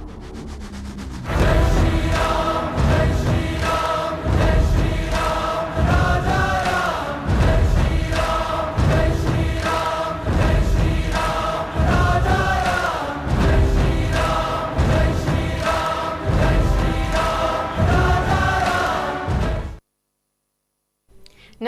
Thank you.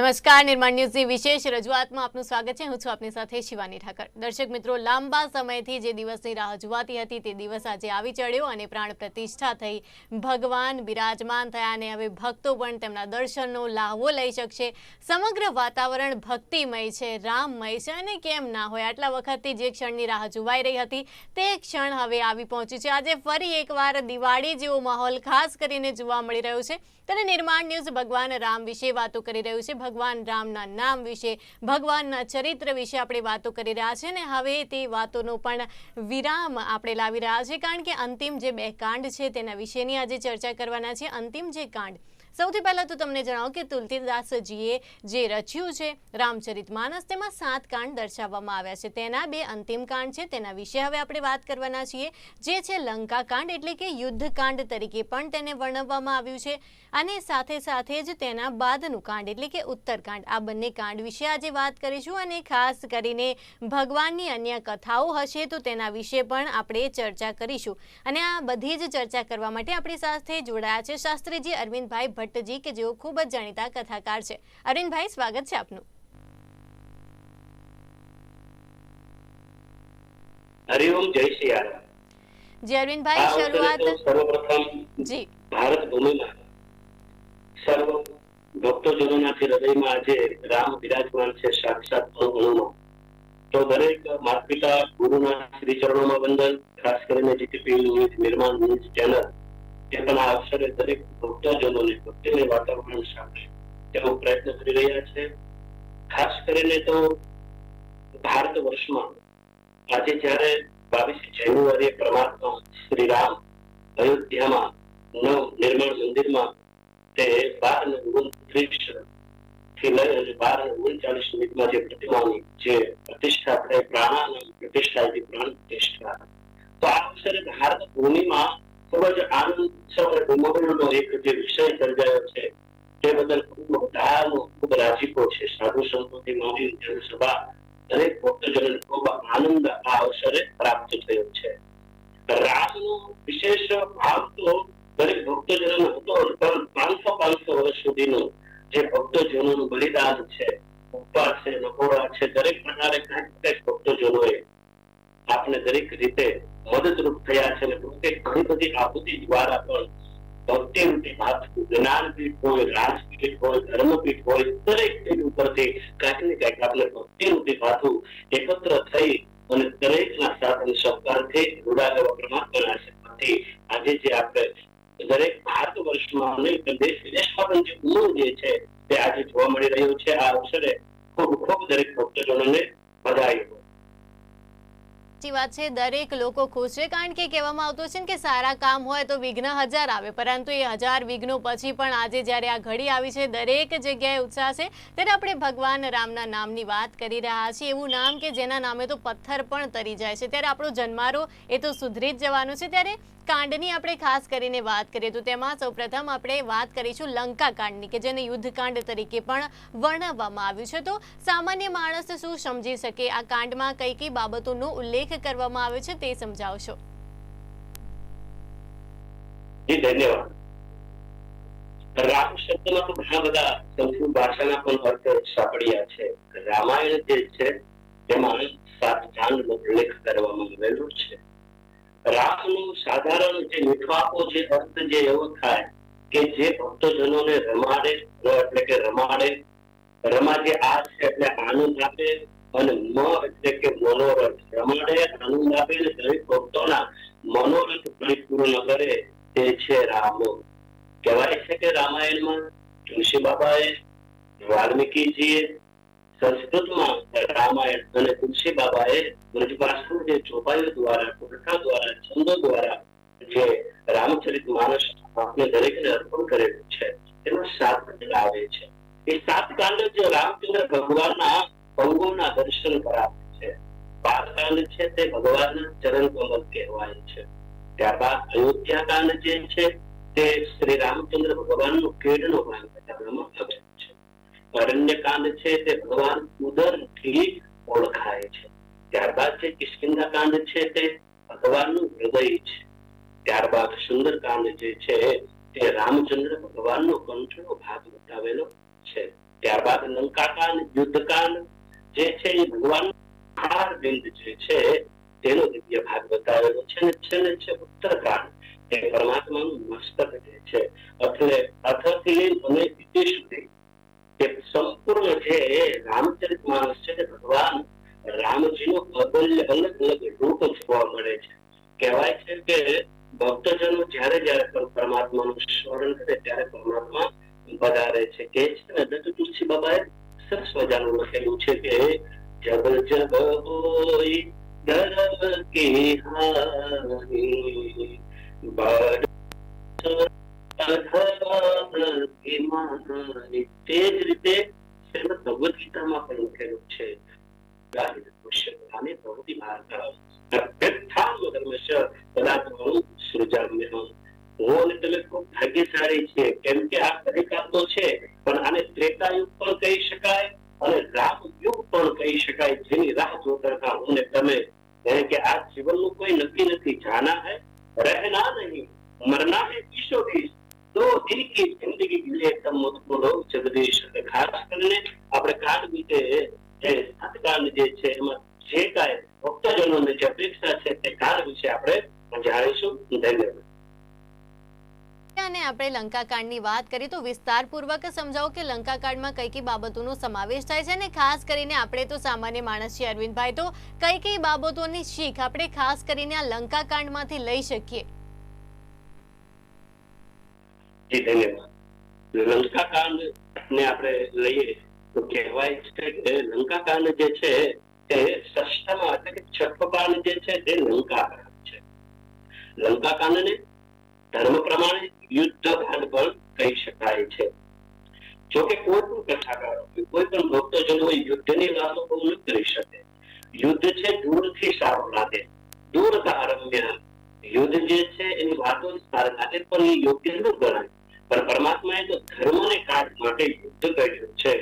નમસ્કાર, નિર્માણ ન્યૂઝની વિશેષ રજૂઆતમાં આપનું સ્વાગત છે. હું છું આપની સાથે શિવાની ઠાકર. દર્શક મિત્રો, લાંબા સમયથી જે દિવસની રાહ જોવાતી હતી તે દિવસ આજે આવી ચડ્યો અને પ્રાણ પ્રતિષ્ઠા થઈ. ભગવાન બિરાજમાન થયા અને હવે ભક્તો પણ તેમના દર્શનનો લાહવો લઈ શકશે. સમગ્ર વાતાવરણ ભક્તિમય છે, રામમય છે અને કેમ ના હોય આટલા વખતથી જે ક્ષણની રાહ જોવાઈ રહી હતી તે ક્ષણ હવે આવી પહોંચ્યું છે. આજે ફરી એકવાર દિવાળી જેવો માહોલ ખાસ કરીને જોવા મળી રહ્યો છે. ત્યારે નિર્માણ ન્યૂઝ ભગવાન રામ વિશે વાતો કરી રહ્યું છે. ભગવાન રામના નામ વિશે, ભગવાનના ચરિત્ર વિશે આપણે વાતો કરી રહ્યા છે ને હવે તે વાતોનો પણ વિરામ આપણે લાવી રહ્યા છે કારણ કે અંતિમ જે બે કાંડ છે તેના વિશેની આજે ચર્ચા કરવાના છે અંતિમ જે કાંડ સૌથી પહેલા તો તમને જણાવું કે તુલસીદાસજીએ જે રચ્યું છે, રામચરિત માનસ, તેમાં સાત કાંડ દર્શાવવામાં આવ્યા છે. તેના બે અંતિમ કાંડ છે, તેના વિશે હવે આપણે વાત કરવાના છીએ. જે છે લંકા કાંડ, એટલે કે યુદ્ધ કાંડ તરીકે પણ તેને વર્ણવવામાં આવ્યું છે. અને સાથે સાથે જ તેના બાદનું કાંડ, એટલે કે ઉત્તરકાંડ આ બંને કાંડ વિશે આજે વાત કરીશું. અને ખાસ કરીને ભગવાનની અન્ય કથાઓ હશે તો તેના વિશે પણ આપણે ચર્ચા કરીશું. અને આ બધી જ ચર્ચા કરવા માટે આપણી સાથે જોડાયા છે શાસ્ત્રીજી અરવિંદભાઈ ભટ્ટજી કે જેઓ ખૂબ જ જાણીતા કથાકાર છે. અરવિંદભાઈ સ્વાગત છે આપનું. હરિઓમ જય શ્રી રામ. જી અરવિંદભાઈ શરૂઆત સર્વપ્રથમ જી. ભારત ભૂમિમાં સર્વ ભક્તોજનોના હૃદયમાં આજે રામ વિરાજમાન છે સાક્ષાત અણુમાં તો દરેક માતા પિતા ગુરુના શ્રી ચરણોમાં વંદન ખાસ કરીને જીટીપી ન્યૂઝ નિર્માણ ન્યૂઝ ચેનલ એ અક્ષરે દરેક ભક્તજનોને ભક્તિને વાતાવરણ સાંભળે તેવો પ્રયત્ન કરી રહ્યા છે. ખાસ કરીને તો ભારત વર્ષમાં આજે જ્યારે બાવીસ જાન્યુઆરીએ પરમાત્મા શ્રી રામ અયોધ્યામાં નવ નિર્માણ મંદિરમાં તે બાર ને ઓગણત્રીસથી લઈ અને બાર ને ઓગણચાલીસ મિનિટમાં જે પ્રતિમાની જે પ્રતિષ્ઠા આપણે પ્રાણાના પ્રતિષ્ઠા પ્રાણ પ્રતિષ્ઠા. તો આ અવસરે ભારત ભૂમિમાં ખૂબ જ આનંદ અને ઉમંગનો એક જે વિષય સર્જાયો છે, તે બદલ ખૂબ વધારાનો ખૂબ રાજીપો છે. સાધુ સંતોથી માંડી જનસભા દરેક ભક્તજન ખૂબ આનંદ આ અવસરે પ્રાપ્ત થયો છે. રામનો વિશેષ ભાવ તો દરેક ભક્તજનો હતો પણ પાંચસો પાંચસો વર્ષ સુધીનો જે ભક્તજનોનું બલિદાન છે, ઉપવાસ છે નકોડા છે, દરેક પ્રકારે કંઈક કંઈક ભક્તજનોએ આપને દરેક રીતે મદદરૂપ થયા છે અને પોતે ઘણી બધી આહુતિ દ્વારા પણ ભક્તિ રૂપી ભાથું જ્ઞાનપીઠ હોય, રાજપીઠ હોય, ધર્મપીઠ હોય, દરેક પીઠ ઉપરથી કાંઈક ને કાંઈક આપણે ભક્તિ રૂપી ભાથું એકત્ર થઈ અને દરેકના સાધન અને સહકારથી જોડાયેલા પરમાત્માના આશીર્વાદથી આજે જે આપણે દરેક ભારત વર્ષમાં પણ દેશ વિદેશમાં પણ જે ઉમંગ જે છે તે આજે જોવા મળી રહ્યું છે. આ અવસરે ખૂબ ખૂબ દરેક ભક્તજનોને સાચી વાત છે, દરેક લોકો ખુશ છે. કારણ કે કહેવામાં આવતું છે કે સારા કામ હોય તો વિઘ્ન હજાર આવે. પરંતુ એ હજાર વિઘ્નો પછી પણ આજે જ્યારે આ ઘડી આવી છે, દરેક જગ્યાએ ઉત્સાહ છે. ત્યારે આપણે ભગવાન રામના નામની વાત કરી રહ્યા છીએ. એવું નામ કે જેના નામે તો પથ્થર પણ તરી જાય છે. ત્યારે આપણો જન્મારો એ તો સુધરી જ જવાનો છે. ત્યારે કાંડની આપણે ખાસ કરીને વાત કરીએ તો તેમાં સૌપ્રથમ આપણે વાત કરીશું લંકા કાંડની કે જેને યુદ્ધકાંડ તરીકે પણ વર્ણવવામાં આવ્યું છે. તો સામાન્ય માણસ શું સમજી શકે આ કાંડમાં કઈ કઈ બાબતોનો ઉલ્લેખ કરવામાં આવ્યો છે તે સમજાવશો. રામ શબ્દમાં જે છે તેમાં સાધારણ જે નિઠવાકો જે અર્થ જે એવો થાય કે જે ભક્તજનોને રમાડે એટલે કે રમાડે રમા જે આ છે એટલે આનંદ આપે અને મ એટલે કે મનોરથ. રમાડે આનંદ આપે દરેક ભક્તોના મનોરથ પરિપૂર્ણ કરે તે છે રામ. કહેવાય છે કે રામાયણમાં તુલસી બાબાએ વાલ્મીકીજીએ સંસ્કૃતમાં રામાયણ અને તુલસી બાબાએ બ્રજભાષાનું જે ચોપાઈઓ દ્વારા કથા દ્વારા, છંદો દ્વારા જે રામચરિત માનસ આપણે દરેકને અર્પણ કરેલું છે એમાં સાત કાંડ આવે છે. એ સાત કાંડ જે રામચંદ્ર ભગવાનના અંગોના દર્શન કરાવે છે. બાર છે તે ભગવાનના ચરણ કમલ કહેવાય છે. ત્યારબાદ અયોધ્યા કાંડ જે છે તે શ્રી રામચંદ્ર ભગવાનનો કેડનો ભાગ બતાવવામાં આવે છે. અરણ્ય કાંડ છે તે ભગવાન ઉદરથી ઓળખાય છે. ત્યારબાદ જે કિષ્કિંધા કાંડ છે તે ભગવાનનું હૃદય છે. ત્યારબાદ સુંદર કાંડ જે છે તે રામચંદ્ર ભગવાનનો કંઠનો ભાગ બતાવેલો છે. ત્યારબાદ લંકા કાંડ યુદ્ધ કાંડ જે છે એ ભગવાન હાર બિંદ જે છે, તેનો દિવ્ય ભાગ બતાવેલો છે ને છે ને છે ઉત્તરકાંડ એ પરમાત્માનું મસ્તક જે છે, એટલે અથથી અને ઇતિ સુધી તે સંપૂર્ણ જે રામચરિત માનસ છે તે ભગવાન રામજીનો અબલ્ય અલગ અલગ રૂપ જોવા મળે છે. કહેવાય છે કે ભક્તજનો જ્યારે જ્યારે પણ પરમાત્માનું સ્મરણ કરે, ત્યારે પરમાત્મા વધારે છે. કે છે ને, દત્ત તુલસી બાબાએ સરસ મજાનું લખેલું છે કે જબ જબ હોય ધર્મ કે. તે જ રીતે શ્રીમદ ભગવદ ગીતામાં પણ લખેલું છે ભારત ભવતિ માર્ગમ. પ્રત્યક્ષામ ધર્મસ્ય હોલ એટલે ખૂબ ભાગ્યશાળી છે. કેમ કે આ કલિકા તો છે, પણ આને ત્રેતાયુગ પણ કહી શકાય અને રામયુગ પણ કહી શકાય. જેની રાહ જોતા હું ને તમે કારણ કે આ જીવનનું કોઈ નક્કી નથી. જાના હે, રહેના નહીં, મરના હે કિશો દેશ તો દિલ જિંદગી કે લીએ તમ મુજકો લો જગદીશ. ખાસ કરીને આપણે કાળ બીતે જે સતકાળ જે છે, એમાં જે કાંઈ ભક્તજનોને જે અપેક્ષા છે તે કાળ વિશે આપણે જાણીશું. ધન્યવાદ. અને આપણે લંકાકાંડની વાત કરીએ તો વિસ્તારપૂર્વક સમજાવો કે લંકાકાંડમાં કઈ કઈ બાબતોનો સમાવેશ થાય છે અને ખાસ કરીને આપણે તો સામાન્ય માણસ છીએ અરવિંદભાઈ, તો કઈ કઈ બાબતોની શીખ આપણે ખાસ કરીને આ લંકાકાંડમાંથી લઈ શકીએ? લંકાકાંડ ને આપણે લઈએ તો કહેવાય છે કે લંકાકાંડ જે છે તે સસ્તામાં એટલે કે છઠ્ઠો જે છે તે લંકાકાંડ છે. લંકાકાંડને ધર્મ પ્રમાણે યુદ્ધ પણ કહી શકાય છે. જો કે કોઈ પણ કથાકારો કોઈ પણ ભક્તજનો યુદ્ધની વાતો બહુ ન કરી શકે. યુદ્ધ છે દૂરથી સારું લાગે. દૂર રમ્ય યુદ્ધ જે છે એની વાતો સારી લાગે પણ એ યોગ્ય ન ગણાય. પણ પરમાત્માએ તો ધર્મને કાઢ માટે યુદ્ધ કર્યું છે.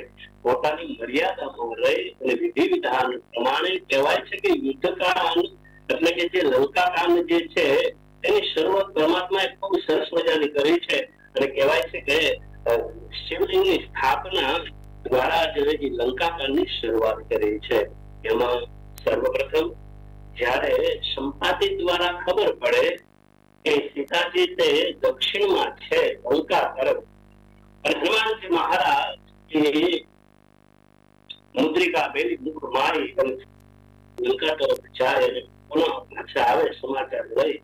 પોતાની મર્યાદામાં રહી અને વિધિ વિધાન પ્રમાણે કહેવાય છે કે યુદ્ધ કાળ એટલે કે જે લંકા કાંડ જે છે એની શરૂઆત પરમાત્માએ ખૂબ સરસ મજાની કરી છે અને કહેવાય છે કે શિવલિંગની સ્થાપના દ્વારા જ્યારે એ લંકા શરૂઆત કરી છે. એમાં સર્વપ્રથમ જ્યારે સંપાતિ દ્વારા ખબર પડે કે સીતાજી તે દક્ષિણમાં છે, લંકા તરફ. હનુમાનજી મહારાજ મુદ્રિકા પેલી મુખ મારી અને લંકા તરફ જાય અને પુનઃ પાછા આવે, સમાચાર લઈ.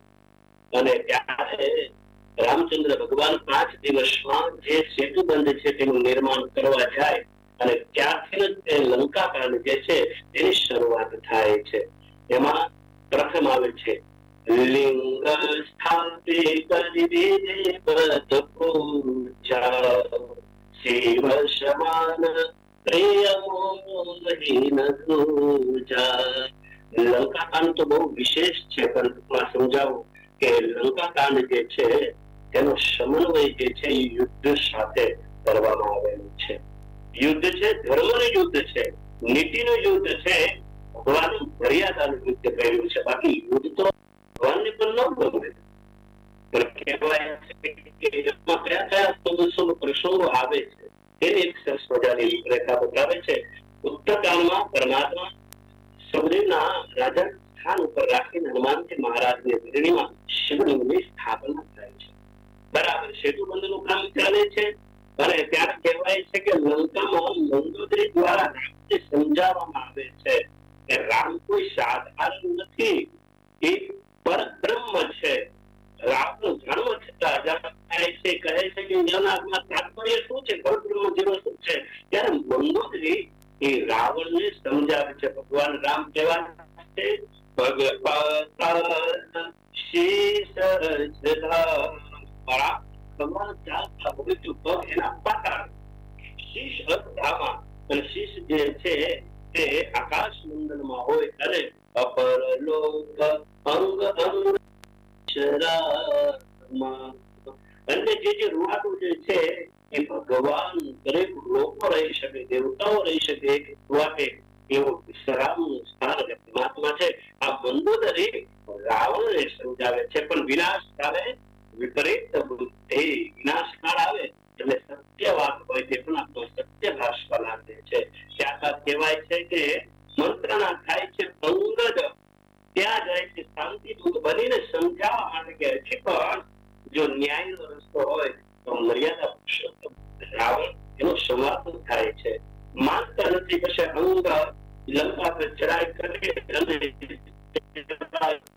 અને ત્યારે રામચંદ્ર ભગવાન પાંચ દિવસમાં જે સેતુ બંધ છે તેનું નિર્માણ કરવા જાય અને ત્યારથી જ તે લંકાકાંડ જે છે તેની શરૂઆત થાય છે. એમાં પ્રથમ આવે છે, લિંગ સ્થાપિત પૂજા. શિવ સમાન પ્રિયમો મહિન પૂજા લંકા તો બહુ વિશેષ છે, પણ સમજાવું. કે લંકાકાંડ જે છે તેનો સમન્વય જે છે, એ યુદ્ધ સાથે કરવામાં આવેલું છે. યુદ્ધ છે, ધર્મનું યુદ્ધ છે, નીતિનું યુદ્ધ છે ભગવાન મર્યાદાનું યુદ્ધ કર્યું છે. બાકી યુદ્ધ તો ભગવાનને પણ ન ગમે પણ કહેવાય છે કે કયા કયા પ્રસંગો પ્રસંગો આવે છે તેને એક સરસ મજાની રૂપરેખા બતાવે છે. ઉત્તરકાળમાં પરમાત્મા સુખદેવના રાજા સ્થાન ઉપર રાખીને હનુમાનજી મહારાજની વીરણીમાં શિવલિંગની સ્થાપના થાય છે. બરાબર સેતુ બંધનું કામ ચાલે છે અને ત્યાં કહેવાય છે કે લંકામાં મંદોદરી દ્વારા રામને સમજાવવામાં આવે છે કે રામ કોઈ સાધારણ નથી, એ પરબ્રહ્મ છે. રામનો જન્મ થતા જાય છે, કહે છે કે એના તાત્પર્ય શું છે? પરબ્રહ્મ જેવો શું છે? ત્યારે મંદોદરી એ રાવણને સમજાવે છે. ભગવાન રામ કહેવા છે ભગવતા શીશ ધરા ભગવાન ચાલતા પવિત્ર પગ જે છે તે આકાશ મંડળમાં હોય અને અપરલોક અંગ અંગ વિશ્રામ અને જે જે જે છે, એ ભગવાન દરેક લોકો રહી શકે, દેવતાઓ રહી શકે, રૂવાટે એવો વિશ્રામનું સ્થાન અને પરમાત્મા છે આ મંદોદરી રાવણને સમજાવે છે પણ વિનાશ કાળે વિપરીત બુદ્ધિ વિનાશ કાળ આવે એટલે સત્ય વાત હોય તે પણ આપણો સત્ય ભાષવા લાગે છે ત્યારબાદ કહેવાય છે કે મંત્રણા થાય છે અંગદ ત્યાં જાય છે શાંતિ દૂત બનીને સમજાવવા માટે કે હજી પણ જો ન્યાયનો રસ્તો હોય તો મર્યાદા પુરુષોત્તમ રાવણ એનું સમાપન થાય છે માનતા નથી પછી અંગ લંકા પર ચડાઈ કરી અને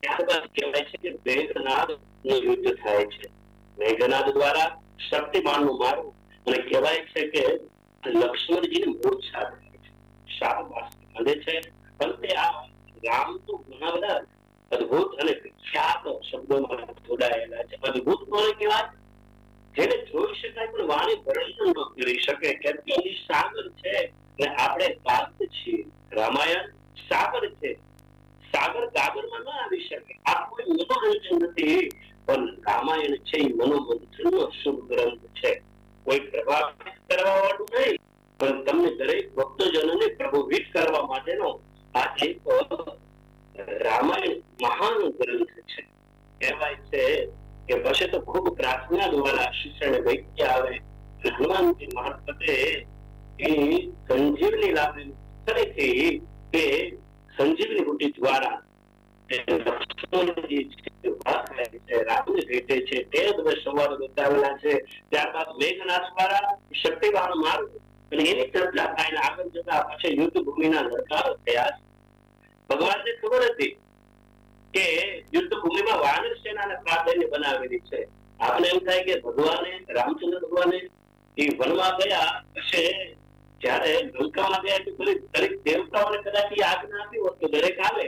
ત્યારબાદ કહેવાય છે કે મેઘનાદનું યુદ્ધ થાય છે મેઘનાદ દ્વારા શક્તિમાનનું મારવું અને કહેવાય છે કે લક્ષ્મણજીને મૂર્છા થાય છે. શાબાશ બાંધે છે? પણ તે આ રામ તો ઘણા બધા અદભુત અને વિખ્યાત શબ્દોમાં જોડાયેલા છે. અદભુત કોને કહેવાય જેને જોઈ શકાય પણ વાણી વર્ણન ન કરી શકે. કેમ કે એ સાગર છે ને આપણે કાંત છીએ. રામાયણ સાગર છે. સાગર કાગરમાં ન આવી શકે. આ કોઈ મનોરંજન નથી. પણ રામાયણ છે એ મનોમંથનનો શુભ ગ્રંથ છે. કોઈ કરવા વાળું નહીં. પણ તમને દરેક ભક્તજનોને પ્રભુભીત કરવા માટેનો આ એક રામાયણ મહાન ગ્રંથ છે. કહેવાય છે કે પછી તો ખૂબ પ્રાર્થના દ્વારા શિક્ષણ વૈક્ય આવે. હનુમાનજી મારફતે એ સંજીવની લાભ ફરીથી તે સંજીવની બુદ્ધિ દ્વારા રામને ભેટે છે, તે બધા સંવાદ બતાવેલા છે ત્યારબાદ મેઘનાથ દ્વારા શક્તિવાન માર્ગ અને એની ચર્ચા થાય ને આગળ જતા પછી યુદ્ધ ભૂમિના લડકારો થયા ભગવાનને ખબર હતી કે યુદ્ધ ભૂમિમાં વાનર સેનાને પ્રાધાન્ય બનાવેલી છે આપણે એમ થાય કે ભગવાને રામચંદ્ર ભગવાને એ વનમાં ગયા પછી જ્યારે લંકામાં ગયા તો દરેક દરેક દેવતાઓને કદાચ એ આજ્ઞા આપી હોત તો દરેક આવે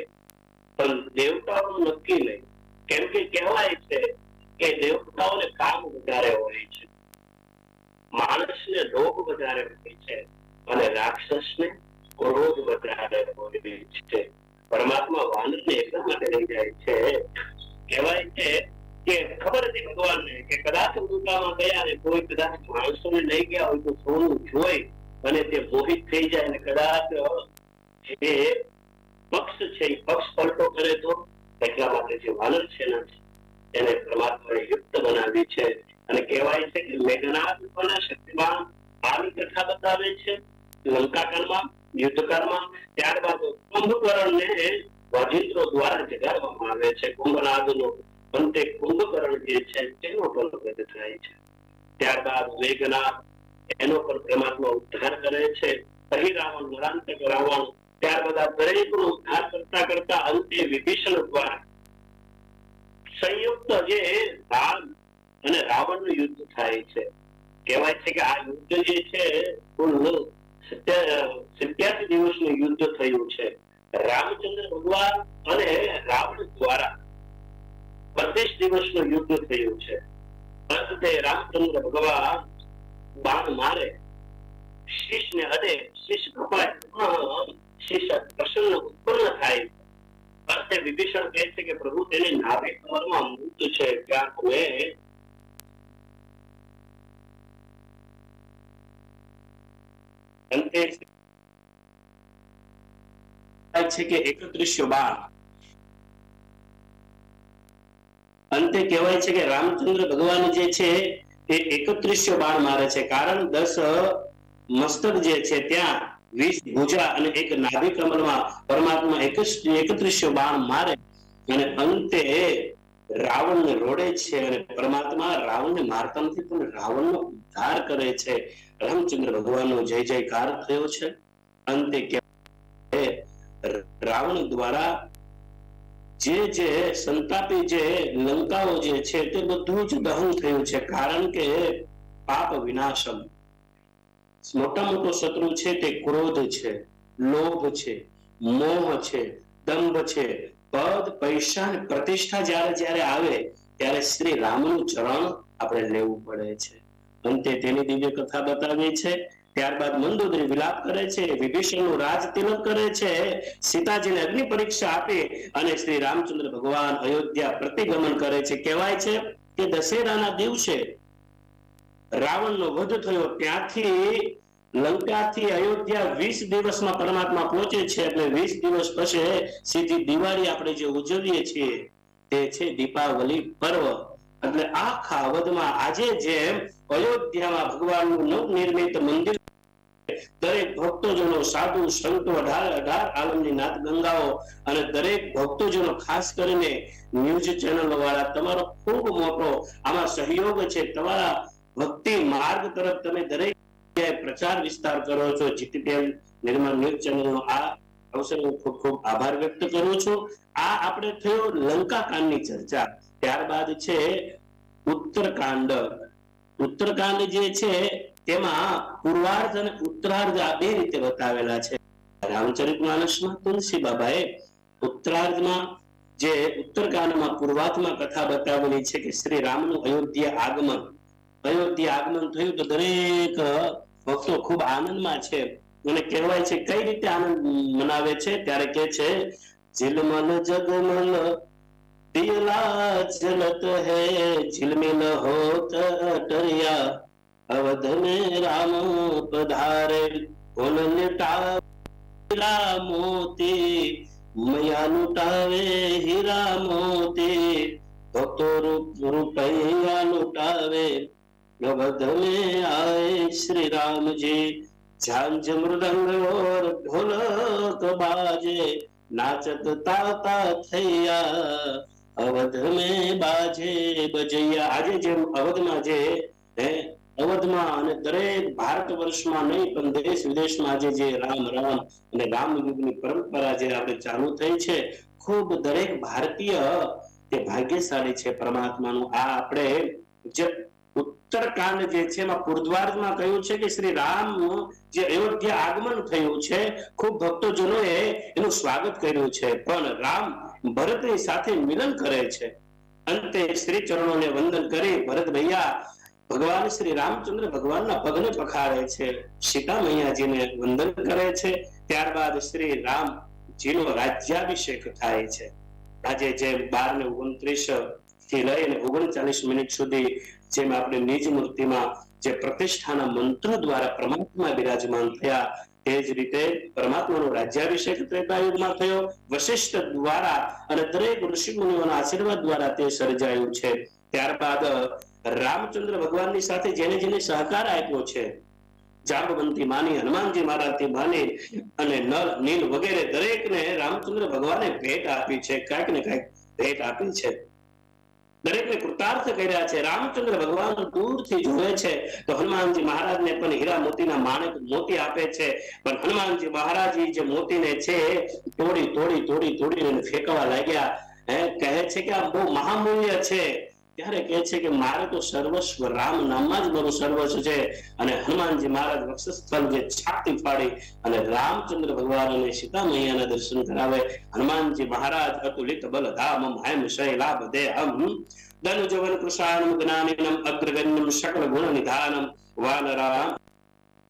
પણ દેવતાઓનું નક્કી નહીં કેમ કે કહેવાય છે કે દેવતાઓને કામ વધારે હોય છે માણસને લોભ વધારે હોય છે. અને રાક્ષસને ક્રોધ વધારે હોય છે પરમાત્મા વાનરને એટલા માટે લઈ જાય છે કહેવાય છે કે ખબર હતી ભગવાનને કે કદાચ લંકામાં ગયા ને કોઈ કદાચ માણસોને લઈ ગયા હોય તો સોનું જોઈ અને તે મોહિત થઈ જાય અને કદાચ જે પક્ષ છે એ પક્ષ પલટો કરે તો એટલા માટે જે વાનર સેના છે એને પરમાત્માએ યુક્ત બનાવી છે અને કહેવાય છે કે મેઘનાથ પણ શક્તિમાન આની કથા બતાવે છે લંકાકાળમાં યુદ્ધકાળમાં ત્યારબાદ કુંભકર્ણને વજિત્રો દ્વારા જગાડવામાં આવે છે કુંભનાદનો અંતે કુંભકર્ણ જે છે તેનો પણ વધ થાય છે ત્યારબાદ મેઘનાથ એનો પણ પરમાત્મા ઉદ્ધાર કરે છે અહીં રાવણ નરાંતક રાવણ ત્યારબાદ આ દરેકનો ઉદ્ધાર કરતા કરતા અંતે વિભીષણ દ્વારા સંયુક્ત જે રામ અને રાવણનું યુદ્ધ થાય છે. કહેવાય છે કે આ યુદ્ધ જે છે, કુલ દિવસનું યુદ્ધ થયું છે. રામચંદ્ર ભગવાન અને રાવણ દ્વારા બત્રીસ દિવસનું યુદ્ધ થયું છે. અંતે રામચંદ્ર ભગવાન બાણ મારે શીશ ને અડે શીશ કપાય શીશ પ્રસન્ન ઉત્પન્ન થાય અંતે વિભીષણ કહે છે કે પ્રભુ, તેને નાભી કમરમાં મૃત છે ત્યાં મેં અંતે છે કે એકત્રીસો બાર. અંતે કહેવાય છે કે રામચંદ્ર ભગવાન જે છે એ એકત્રીસો બાર મારે છે. કારણ દસ મસ્તક જે છે, ત્યાં વીસ ભુજા અને એક નાભી કમલમાં પરમાત્મા એકત્રીસો બાણ મારે અને અંતે રાવણને રોડે છે અને પરમાત્મા રાવણને મારતા નથી પણ રાવણનો ઉદ્ધાર કરે છે. રામચંદ્ર ભગવાનનો જય જયકાર થયો છે. અંતે કે રાવણ દ્વારા જે જે સંતાપી જે લંકાઓ જે છે તે બધું જ દહન થયું છે. કારણ કે પાપ વિનાશમ. મોટા મોટો શત્રુ છે તે ક્રોધ છે, લોભ છે, મોહ છે, દંભ છે. પદ પૈસા પ્રતિષ્ઠા જ્યારે જ્યારે આવે, ત્યારે શ્રી રામનું ચરણ આપણે લેવું પડે છે. અંતે તેની દિવ્ય કથા બતાવી છે. ત્યારબાદ મંદોદરી વિલાપ કરે છે, વિભીષણનું રાજ તિલક કરે છે. સીતાજીને અગ્નિ પરીક્ષા આપી અને શ્રી રામચંદ્ર ભગવાન અયોધ્યા પ્રતિગમન કરે છે. કહેવાય છે કે દશેરાના દિવસે રાવણનો વધ થયો ત્યાંથી લંકાથી અયોધ્યા વીસ દિવસમાં પરમાત્મા પહોંચે છે એટલે વીસ દિવસ પછી સીધી દિવાળી આપણે જે ઉજવીએ છીએ તે છે દીપાવલી પર્વ. એટલે આખા અવધમાં આજે જેમ અયોધ્યામાં ભગવાનનું નવનિર્મિત મંદિર દરેક ભક્તોજનો સાધુ, સંતો અઢાર અઢાર આલમની નાથ ગંગાઓ અને દરેક ભક્તોજનો ખાસ કરીને ન્યૂઝ ચેનલ વાળા તમારો ખૂબ મોટો આમાં સહયોગ છે. તમારા ભક્તિ માર્ગ તરફ તમે દરેક પ્રચાર વિસ્તાર કરો છો. જીટીપીએલ નિર્માણ ન્યૂઝ ચેનલનો આ અવસર હું ખૂબ ખૂબ આભાર વ્યક્ત કરું છું. આ આપણે થયો લંકા ચર્ચા. ત્યારબાદ છે ઉત્તરકાંડ. ઉત્તરકાંડ જે છે તેમાં પૂર્વાર્ધ અને ઉત્તરાર્ધ આ બે રીતે બતાવેલા છે. રામચરિત માનસમાં તુલસી બાબાએ ઉત્તરાર્ધમાં જે ઉત્તરકાંડમાં પૂર્વાર્ધમાં કથા બતાવેલી છે કે શ્રી રામનું અયોધ્યા આગમન અયોધ્યા આગમન થયું તો દરેક ભક્તો ખૂબ આનંદમાં છે. અને કહેવાય છે કઈ રીતે આનંદ મનાવે છે? ત્યારે કે છે, ઝિલમલ જગમલ દિલા જલત હે, ઝિલમિલ હોત ટરિયા અવધ રામ પધારે ભોલને ટાવેલા મોતી મયાનું ટાવે હીરા મોતી, ભક્તો રૂપ રૂપૈયા લૂટાવે ગભધને આય શ્રી રામજી ઝાંઝ મૃદંગ ઓર ઢોલ બાજે નાચત તાતા થૈયા અવધ મે બાજે બજૈયા આજે જેમ અવધમાં જે હે અવધમાં અને દરેક ભારત વર્ષમાં નહીં, પણ દેશ વિદેશમાં આજે જે રામ રામ અને રામ યુગની પરંપરા જે આપણે ચાલુ થઈ છે, ખૂબ દરેક ભારતીય તે ભાગ્યશાળી છે પરમાત્માનું. આ આપણે જે ઉત્તરકાંડ જે છે એમાં પૂર્વદ્વારમાં કહ્યું છે કે શ્રી રામ જે અયોધ્યા આગમન થયું છે, ખૂબ ભક્તોજનોએ એનું સ્વાગત કર્યું છે. પણ રામ ભરતની સાથે મિલન કરે છે. અંતે શ્રી ચરણોને વંદન કરી ભરત ભૈયા ભગવાન શ્રી રામચંદ્ર ભગવાનના પગને પખાડે છે. સીતા મૈયાજીને વંદન કરે છે. ત્યારબાદ શ્રી રામજીનો રાજ્યાભિષેક થાય છે. આજે જેમ બાર ને ઓગણત્રીસ થી લઈને ઓગણચાલીસ મિનિટ સુધી જેમ આપણે નિજ મૂર્તિમાં જે પ્રતિષ્ઠાના મંત્ર દ્વારા પરમાત્મા બિરાજમાન થયા, તે જ રીતે પરમાત્માનો રાજ્યાભિષેક ત્રેતાયુગમાં થયો. વશિષ્ઠ દ્વારા અને દરેક ઋષિ મુનિઓના આશીર્વાદ દ્વારા તે સર્જાયું છે. ત્યારબાદ, રામચંદ્ર ભગવાનની સાથે જેને જેને સહકાર આપ્યો છે, જાંબવંતી માની, હનુમાનજી મહારાજથી માની અને નર, નીલ વગેરે દરેકને રામચંદ્ર ભગવાને ભેટ આપી છે. કાંઈક ને કાંઈક ભેટ આપી છે. દરેકને કૃતાર્થ કર્યા છે. રામચંદ્ર ભગવાન દૂરથી જોવે છે તો હનુમાનજી મહારાજને પણ હીરા મોતીના માણેક મોતી આપે છે. પણ હનુમાનજી મહારાજી જે મોતીને છે, તોડી તોડી તોડી, તોડીને ફેંકવા લાગ્યા. હે, કહે છે કે આ બહુ મહામૂલ્ય છે. ત્યારે કહે છે કે મારે તો સર્વસ્વ રામ નામમાં જ મારું સર્વસ્વ છે અને હનુમાનજી મહારાજ વક્ષસ્થળ જે છાતી ફાડી અને રામચંદ્ર ભગવાન અને સીતા મૈયાના દર્શન કરાવે. હનુમાનજી મહારાજ અતુલિત બલ ધામમ હેમ શૈલાભ દેહમ, ધનુજવન કૃષાણમ જ્ઞાનિનમ અગ્રગણ્યમ સકલ ગુણ નિધાનમ, વાનરામ,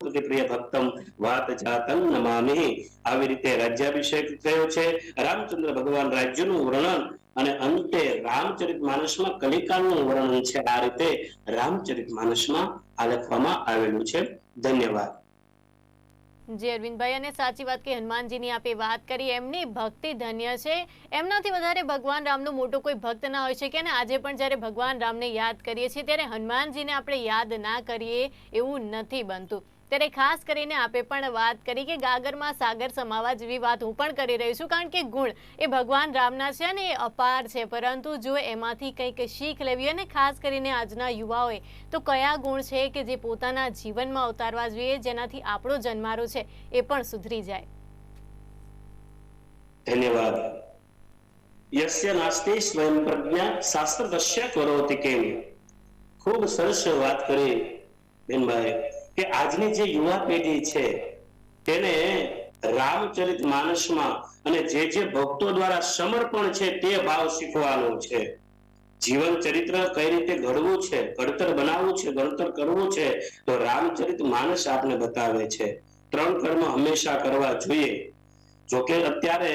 પ્રિય ભક્તમ, વાત જાતમ નમામિ. આવી રીતે રાજ્યાભિષેક થયો છે. રામચંદ્ર ભગવાન રાજ્યનું વર્ણન અને અંતે રામચરિત માનસમાં કલિકાનું વર્ણન છે. આ રીતે રામચરિત માનસમાં આલેખવામાં આવેલું છે. ધન્યવાદ. જી, અરવિંદભાઈ, અને સાચી વાત કે હનુમાનજીની આપે વાત કરી, એમની ભક્તિ ધન્ય છે. એમનાથી વધારે ભગવાન રામનો મોટો કોઈ ભક્ત ના હોય છે કે આજે પણ જ્યારે ભગવાન રામને યાદ કરીએ છીએ, ત્યારે હનુમાનજીને આપણે યાદ ના કરીએ એવું નથી બનતું. ત્યારે ખાસ કરીને આપે પણ વાત કરી કે ગાગરમાં સાગર સમાવા જેવી વાત હું પણ કરી રહી છું, કારણ કે ગુણ એ ભગવાન રામના છે ને એ અપાર છે. પરંતુ જો એમાંથી કંઈક શીખ લેવી અને ખાસ કરીને આજના યુવાઓએ, તો કયા ગુણ છે કે જે પોતાના જીવનમાં ઉતારવા જોઈએ, જેનાથી આપણો જન્મારો છે, એ પણ સુધરી જાય? ધન્યવાદ. યસ્ય નાસ્તિ સ્વયં પ્રજ્ઞા શાસ્ત્ર દશ્ય કરોતિ કેમ? ખૂબ સરસ વાત કરી બેનભાઈ. કે આજની જે યુવા પેઢી છે, તેને રામચરિત માનસમાં અને જે જે ભક્તો દ્વારા સમર્પણ છે તે ભાવ શીખવાનો છે. જીવન ચરિત્ર કઈ રીતે ઘડવું છે, ઘડતર બનાવવું છે, ઘડતર કરવું છે, તો રામચરિત માનસ આપને બતાવે છે. ત્રણ કર્મ હંમેશા કરવા જોઈએ. જોકે અત્યારે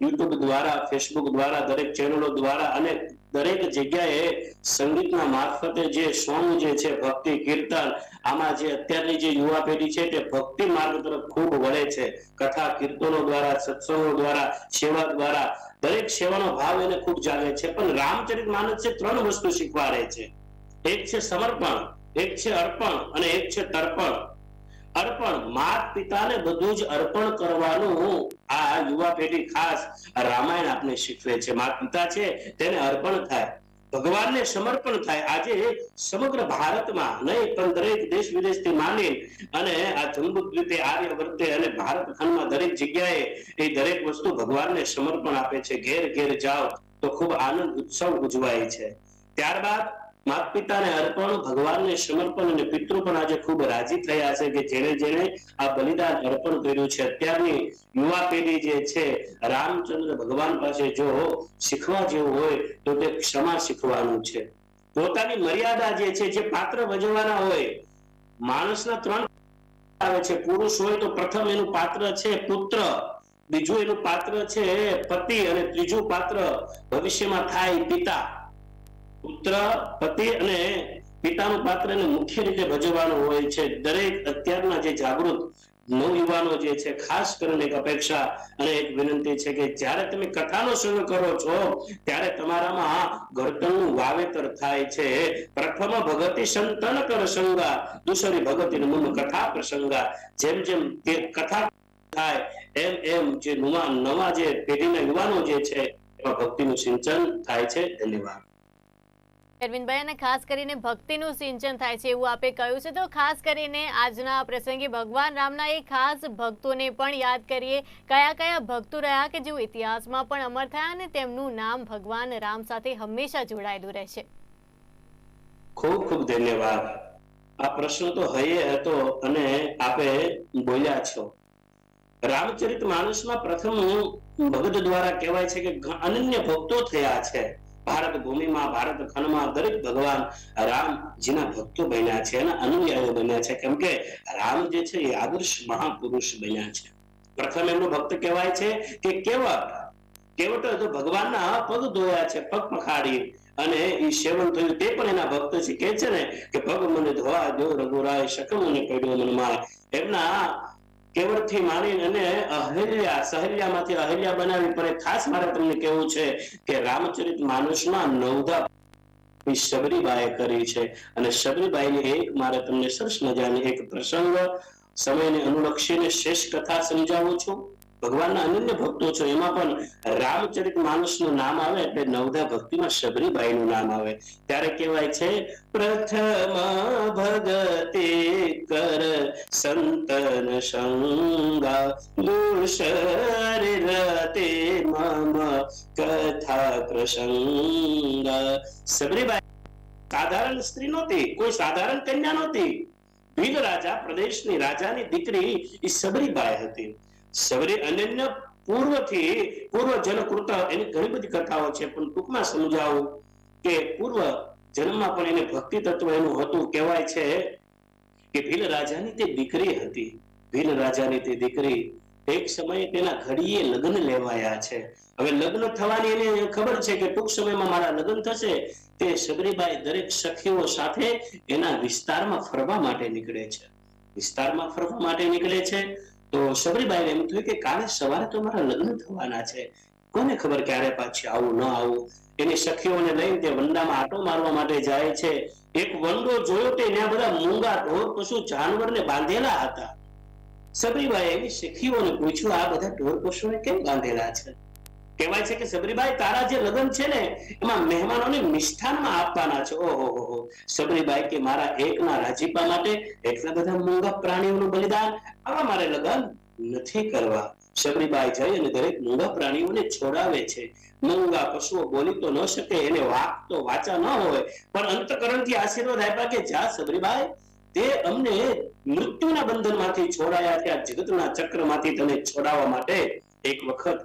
યુટ્યુબ દ્વારા, ફેસબુક દ્વારા, દરેક ચેનલો દ્વારા અને દરેક જગ્યાએ સંગીતના મારફતે જે સોંગ જે છે, ભક્તિ, કીર્તન, આમાં જે અત્યારની જે યુવા પેઢી છે તે ભક્તિ માર્ગ તરફ ખૂબ વળે છે. કથા, કીર્તનો દ્વારા, સત્સંગો દ્વારા, સેવા દ્વારા દરેક સેવાનો ભાવ એને ખૂબ જાગે છે. પણ રામચરિત માનસ છે, ત્રણ વસ્તુ શીખવાડે છે. એક છે સમર્પણ, એક છે અર્પણ અને એક છે તર્પણ. અર્પણ. માત પિતાને બધું જ અર્પણ કરવાનું આ યુવા પેઢી ખાસ રામાયણ આપને શીખવે છે. માત પિતા છે તેને અર્પણ થાય. ભગવાનને સમર્પણ થાય. આજે સમગ્ર ભારતમાં નહીં, પણ દરેક દેશ વિદેશથી માની અને આ જંબુ રીતે આર્ય વર્તે અને ભારત ખંડમાં દરેક જગ્યાએ એ દરેક વસ્તુ ભગવાનને સમર્પણ આપે છે. ઘેર ઘેર જાઓ તો ખૂબ આનંદ, ઉત્સવ ઉજવાય છે. ત્યારબાદ માત પિતાને અર્પણ, ભગવાનને સમર્પણ અને પિતૃ પણ આજે ખૂબ રાજી થયા છે કે જેને જેને આ બલિદાન અર્પણ કર્યું છે. અત્યારની યુવા પેઢી જે છે, રામચંદ્ર ભગવાન પાસે જો શીખવા જેવું હોય તો તે ક્ષમા શીખવાનું છે. પોતાની મર્યાદા જે છે, જે પાત્ર ભજવવાના હોય, માણસના ત્રણ આવે છે, પુરુષ હોય તો પ્રથમ એનું પાત્ર છે પુત્ર, બીજું એનું પાત્ર છે પતિ અને ત્રીજું પાત્ર ભવિષ્યમાં થાય પિતા. પુત્ર, પતિ અને પિતાનું પાત્ર મુખ્ય રીતે ભજવવાનું હોય છે. દરેક અત્યારના જે જાગૃત નવયુવાનો જે છે, ખાસ કરીને એક અપેક્ષા અને એક વિનંતી છે કે જ્યારે તમે કથાનો શરૂ કરો છો, ત્યારે તમારામાં ઘડતરનું વાવેતર થાય છે. પ્રથમ ભગતિ સંતન પ્રસંગા સંગા, દુસરી ભગતિ મન કથા પ્રસંગા. જેમ જેમ તે કથા થાય, એમ એમ જે નવા નવા જે પેઢીના યુવાનો જે છે, એમાં ભક્તિનું સિંચન થાય છે. ધન્યવાદ. અરવિંદભાઈ અને ખાસ કરીને ભક્તિનું સિંચન થાય છે એવું આપે કહ્યું છે. તો ખાસ કરીને આજના પ્રસંગે ભગવાન રામના એ ખાસ ભક્તોને પણ યાદ કરીએ. કયા કયા ભક્તો રહ્યા કે જેઓ ઇતિહાસમાં પણ અમર થયા અને તેમનું નામ ભગવાન રામ સાથે હંમેશા જોડાયેલું રહેશે? ખૂબ ખૂબ ધન્યવાદ. આ પ્રશ્ન તો હૈયે હતો અને આપે બોલ્યા છો. રામચરિત માનસમાં પ્રથમ ભગત દ્વારા કહેવાય છે કે અનન્ય ભક્તો થયા છે. ભારત ભૂમિમાં, ભારત ખંડમાં દરેક ભગવાન રામજીના ભક્તો બન્યા છે અને અનુયાયીઓ બન્યા છે. કેમ કે રામ જે છે એ આદર્શ મહાપુરુષ બન્યા છે. પ્રથમ એમનો ભક્ત કહેવાય છે કે કેવટ કેવટ તો ભગવાનના પગ ધોયા છે, પગ પખાડી અને એ સેવન થયું તે પણ એના ભક્ત છે કે છે ને કે, પગ મને ધોવા દો, રઘુરાય શકમ મને પડ્યો મનમાં. એમના કેવળથી મારીને અને અહલ્યા, સહલ્યામાંથી અહલ્યા બનાવી પણ ખાસ મારે તમને કેવું છે કે રામચરિત માનસમાં નવધા શબરીબાએ કરી છે. અને શબરીબાઈની એક, મારે તમને સરસ મજાની એક પ્રસંગ સમયને અનુલક્ષીને શેષ કથા સમજાવું છું. ભગવાનના અનન્ય ભક્તો છો. એમાં પણ રામચરિત માનસનું નામ આવે એટલે નવધા ભક્તિમાં શબરીબાઈનું નામ આવે. ત્યારે કહેવાય છે, પ્રથમ ભગતે કર સંતન સંગા દુષર રતે કથા પ્રસંગ. શબરીબાઈ સાધારણ સ્ત્રી નહોતી, કોઈ સાધારણ કન્યા નહોતી. ભીલ રાજા પ્રદેશની રાજાની દીકરી એ સબરીબાઈ હતી. શબરી અનન્ય પૂર્વથી પૂર્વ જનકૃત એની ઘણી બધી કથાઓ છે. પણ ટૂંકમાં સમજાવું કે પૂર્વ જન્મમાં પણ એને ભક્તિ તત્વ એનું હતું. કહેવાય છે કે ભીલ રાજાની તે દીકરી હતી. ભીલ રાજાની તે દીકરી એક સમયે તેના ઘડીએ લગ્ન લેવાયા છે. હવે લગ્ન થવાની એને ખબર છે કે ટૂંક સમયમાં મારા લગ્ન થશે. તે સબરીબાઈ દરેક સખીઓ સાથે એના વિસ્તારમાં ફરવા માટે નીકળે છે. વિસ્તારમાં ફરવા માટે નીકળે છે. તો શબરીબાઈને એમ થયું કે કાલે સવારે તો મારા લગ્ન થવાના છે. કોને ખબર ક્યારે પાછી આવું ન આવું? એની સખીઓને લઈને તે વંડામાં આટો મારવા માટે જાય છે. એક વંડો જોયો તે ત્યાં બધા મૂંગા ઢોર પશુ જાનવરને બાંધેલા હતા. સબરીબાઈ એની સખીઓને પૂછ્યું, આ બધા ઢોર પશુને કેમ બાંધેલા છે? કહેવાય છે કે સબરીબાઈ તારા જે લગ્ન છે ને, એમાં મહેમાનોને મિષ્ઠાનમાં આપવાના છે. ઓહો, હો સબરીબાઈ કે મારા એકના રાજીપા માટે એટલા બધા મોંઘા પ્રાણીઓનું બલિદાન આવા મારે લગ્ન નથી કરવા. સબરીબાઈ જઈ અને દરેક મોંઘા પ્રાણીઓને છોડાવે છે. મોંઘા પશુઓ બોલી તો ન શકે, એને વાક તો વાચા ન હોય. પણ અંતકરણથી આશીર્વાદ આપ્યા કે જા સબરીબાઈ, તે અમને મૃત્યુના બંધનમાંથી છોડાયા છે. આ જગતના ચક્રમાંથી તને છોડાવવા માટે એક વખત